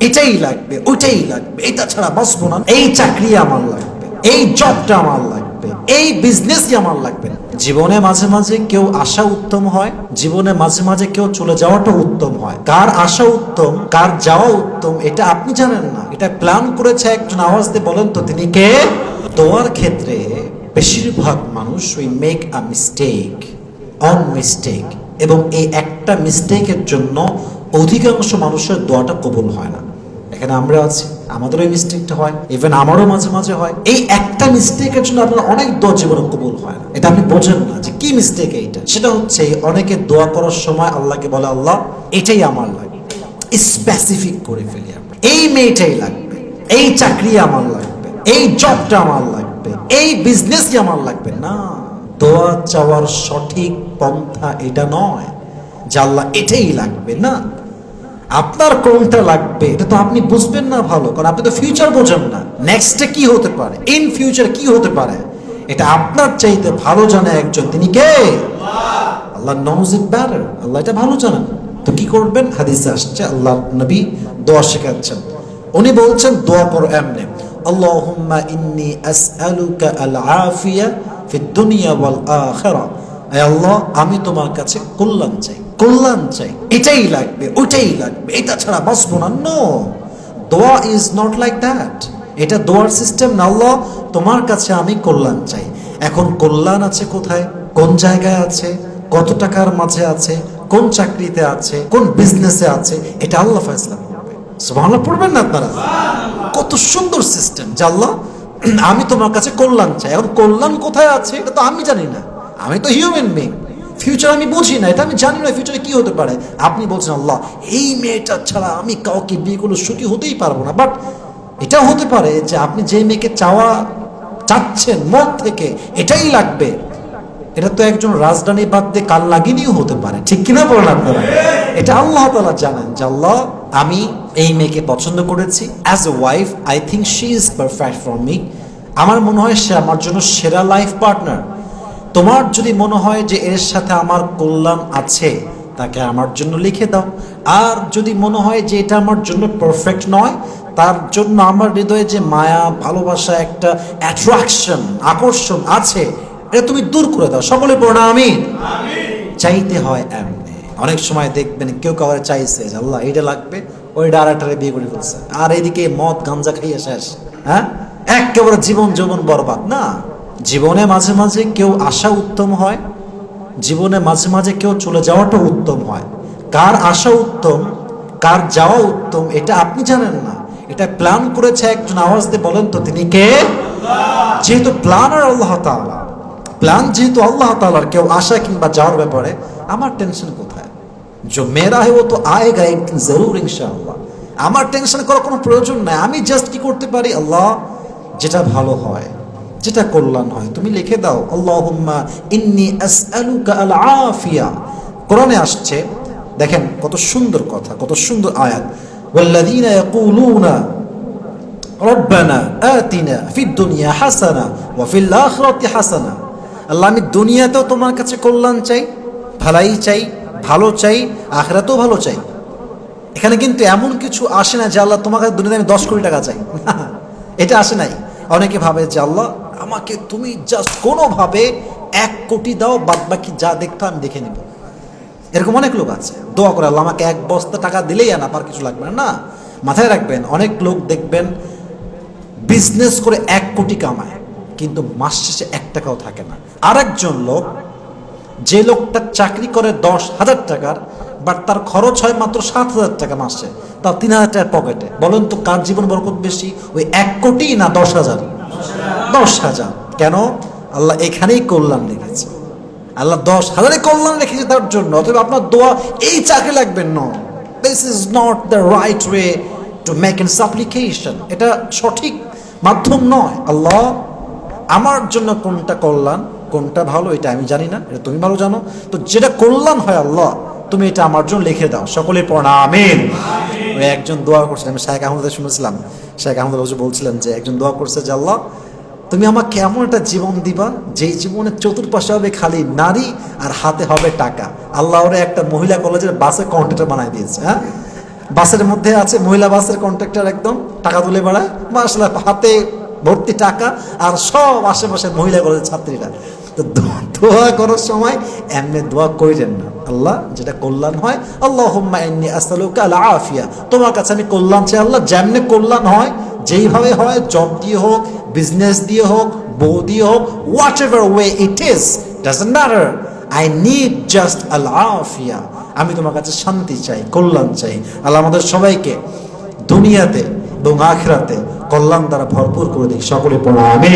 এটাই লাগবে ওইটাই লাগবে। এটা ছাড়া বাঁচবো না। এই চাকরি আমার লাগবে, এই জবটা আমার লাগবে, এই বিজনেসই আমার লাগবে। জীবনে মাঝে মাঝে কেউ আসা উত্তম হয়, জীবনে মাঝে মাঝে কেউ চলে যাওয়াটা উত্তম হয়। কার আসা উত্তম, কার যাওয়া উত্তম, এটা আপনি জানেন না। এটা প্ল্যান করেছে একজন আওয়াজ দিয়ে বলেন তো, তিনি কে? দোয়ার ক্ষেত্রে বেশিরভাগ মানুষ we make a mistake on mistake এবং এই একটা মিস্টেকের জন্য অধিকাংশ মানুষের দোয়াটা কবুল হয় না। এখানে আমরা আছি, আমাদেরও মিস্টেকটা হয় ইভেন আমারও মাঝে মাঝে হয়। এই একটা মিস্টেকের জন্য আপনার অনেক দোয়া জীবনে কবুল হয় না। এটা আপনি বোঝেন না যে কি মিস্টেক এইটা। সেটা হচ্ছে অনেকে দোয়া করার সময় আল্লাহকে বলে, আল্লাহ, এটাই আমার লাগবে। স্পেসিফিক করে ফেলি আমরা। এই মেয়েটাই লাগবে, এই চাকরি আমার লাগবে, এই জবটা আমার লাগবে, এই বিজনেসই আমার লাগবে। না, দোয়া চাওয়ার সঠিক পন্থা এটা নয় যে আল্লাহ এটাই লাগবে। না আপনার কোনটা লাগবে? এটা তো আপনি বুঝবেন না ভালো, কারণ আপনি তো ফিউচার বোঝেন না। নেক্সটে কি হতে পারে? ইন ফিউচার কি হতে পারে? এটা আপনার চাইতে ভালো জানে একজন। তিনি কে? আল্লাহ নোজ ইট ব্যাটার আল্লাহ এটা ভালো জানেন। তো কি করবেন? হাদিসে আসছে আল্লাহ নবী দোয়া শেখাচ্ছেন। উনি বলছেন, দোয়া করো এমনি। আল্লাহুম্মা ইন্নি আসআলুকা আল আফিয়া ফিদ দুনিয়া ওয়াল আখিরা আল্লাহ, আমি তোমার কাছে কল্যাণ চাই। কল্যাণ চাই। এটাই লাগবে ওইটাই লাগবে। এটা ছাড়া বাঁচবো না। নো দোয়া ইজ নট লাইক দ্যাট এটা দোয়ার সিস্টেম না। তোমার কাছে আমি কল্যাণ চাই। এখন কল্যাণ আছে কোথায়? কোন জায়গায় আছে? কত টাকার মাঝে আছে? কোন চাকরিতে আছে? কোন বিজনেসে আছে? এটা আল্লাহ করবে। সুবহানাল্লাহ, পড়বেন না আপনারা? কত সুন্দর সিস্টেম যে আমি তোমার কাছে কল্যাণ চাই। এখন কল্যাণ কোথায় আছে? এটা তো আমি জানি না। আমি তো হিউম্যান বিং ফিউচার আমি বুঝি না, এটা আমি জানি না ফিউচারে কি হতে পারে। আপনি বলছেন, আল্লাহ, এই মেয়েটা ছাড়া আমি কাউকে বিয়ে করলে সুখী হতেই পারব না। বাট এটাও হতে পারে যে আপনি যে মেয়েকে চাওয়া, চাচ্ছেন মন থেকে, এটাই লাগবে। এটা তো একজন রাজধানী বাদ দিয়ে কাল লাগিনিও হতে পারে। ঠিক কিনা বলেন আপনারা? এটা আল্লাহ তালা জানেন যে, আল্লাহ, আমি এই মেয়েকে পছন্দ করেছি। As a wife I think she is perfect for me আমার মনে হয় সে আমার জন্য সেরা লাইফ পার্টনার তোমার যদি মনে হয় যে এর সাথে আমার কল্যাণ আছে তাকে আমার জন্য লিখে দাও। আর যদি মনে হয় যে এটা আমার জন্য পারফেক্ট নয় তার জন্য আমার হৃদয়ে যে মায়া ভালোবাসা একটা অ্যাট্রাকশন আকর্ষণ আছে এটা তুমি দূর করে দাও। সকলে পড়না আমি চাইতে হয় এমনি। অনেক সময় দেখবেন কেউ কাউরে চাইছে যে আল্লাহ এইটা লাগবে ওইটা আর একটা বিয়ে করে ফেলছে। আর এদিকে মদ গাঞ্জা খাইয়ে শেষ। হ্যাঁ? একেবারে জীবন যৌবন বরবাদ না? জীবনে মাঝে মাঝে কেউ আসা উত্তম হয়, জীবনে মাঝে মাঝে কেউ চলে যাওয়াটা উত্তম হয়। কার আসা উত্তম, কার যাওয়া উত্তম, এটা আপনি জানেন না। এটা প্ল্যান করেছে একজন আওয়াজ দিয়ে বলেন তো, তিনি কে? যেহেতু প্ল্যান আর আল্লাহ তালা প্ল্যান যেহেতু আল্লাহ তালার কেউ আসা কিংবা যাওয়ার ব্যাপারে, আমার টেনশন কোথায়? যে মেয়েরা হে ও তো আয়েগা একদিন জরুর ইনশাআল্লাহ। আমার টেনশন করার কোনো প্রয়োজন নাই, আমি জাস্ট কি করতে পারি? আল্লাহ, যেটা ভালো হয়। যেটা কল্যাণ হয়, তুমি লিখে দাও, আল্লাহুম্মা ইন্নি আসআলুকা আল আফিয়া কোরআনে আসছে, দেখেন কত সুন্দর কথা, কত সুন্দর আয়াত। রব্বানা আতিনা ফিদ দুনিয়া হাসানা ওয়া ফিল আখিরাতি হাসানা। আল্লাহ, আমি দুনিয়াতেও তোমার কাছে কল্যাণ চাই, ভালাই চাই, ভালো চাই, আখরাতেও ভালো চাই। এখানে কিন্তু এমন কিছু আসে না যে আল্লাহ তোমার কাছে দুনিয়াতে আমি দশ কোটি টাকা চাই। এটা আসে নাই। অনেকে ভাবে যে আল্লাহ আমাকে তুমি জাস্ট কোনোভাবে এক কোটি দাও বাদ বাকি যা দেখতো আমি দেখে নিব। এরকম অনেক লোক আছে। দোয়া করে আল্লাহ, আমাকে এক বস্তা টাকা দিলেই আনা আর কিছু লাগবে না। মাথায় রাখবেন, অনেক লোক দেখবেন বিজনেস করে এক কোটি কামায়, কিন্তু মাস শেষে এক টাকাও থাকে না। আরেকজন লোক, যে লোকটা চাকরি করে দশ হাজার টাকার বাট তার খরচ হয় মাত্র সাত হাজার টাকা মাসে তার তিন হাজার টাকার পকেটে বলেন তো, কার জীবন বরকত বেশি? ওই এক কোটি না দশ হাজার? দশ হাজার। কেন? আল্লাহ এখানেই কল্যাণ রেখেছে। আল্লাহ দশ হাজারে কল্যাণ রেখেছে তার জন্য, অথবা আপনার দোয়া এই চাকরি লাগবেন ন। This is not the right way to make an application এটা সঠিক মাধ্যম নয়। আল্লাহ, আমার জন্য কোনটা কল্যাণ, কোনটা ভালো, এটা আমি জানি না। এটা তুমি ভালো জানো। তো যেটা কল্যাণ হয় আল্লাহ, তুমি এটা আমার জন্য লিখে দাও। সকলে পড়া, আমিন। ওই একজন দোয়া করছেন আমি শেখ আহমদের শুনেছিলাম। শেখ আহমদ রোজ বলছিলেন যে, একজন দোয়া করছে যে, আল্লাহ, তুমি আমাকে এমন একটা জীবন দিবা, যেই জীবনের চতুর্পাশে হবে খালি নারী আর হাতে হবে টাকা। আল্লাহ ওরে একটা মহিলা কলেজের বাসে কন্ট্রাক্টর বানাই দিয়েছে হ্যাঁ? বাসের মধ্যে আছে মহিলা বাসের কন্ট্রাক্টর একদম, টাকা তুলে বেড়ায়। মাসাল্লাহ হাতে ভর্তি টাকা আর সব আশেপাশের মহিলা কলেজের ছাত্রীরা। তো দোয়া করার সময় এমনি দোয়া করিলেন না। আল্লাহ, যেটা কল্যাণ হয় আল্লাহ এমনি আস্তালুকা আল আফিয়া তোমার কাছে আমি কল্যাণ চাই আল্লাহ, যেমনি কল্যাণ হয়, যেইভাবে হয়, জব দিয়ে হোক বিজনেস দিয়ে হোক, বউ দিয়ে হোক whatever way it is doesn't matter I need just আল আফিয়া আমি তোমার কাছে শান্তি চাই, কল্যাণ চাই। আল্লাহ আমাদের সবাইকে দুনিয়াতে এবং আখরাতে কল্যাণ দ্বারা ভরপুর করে দিই সকলে পড়া আমি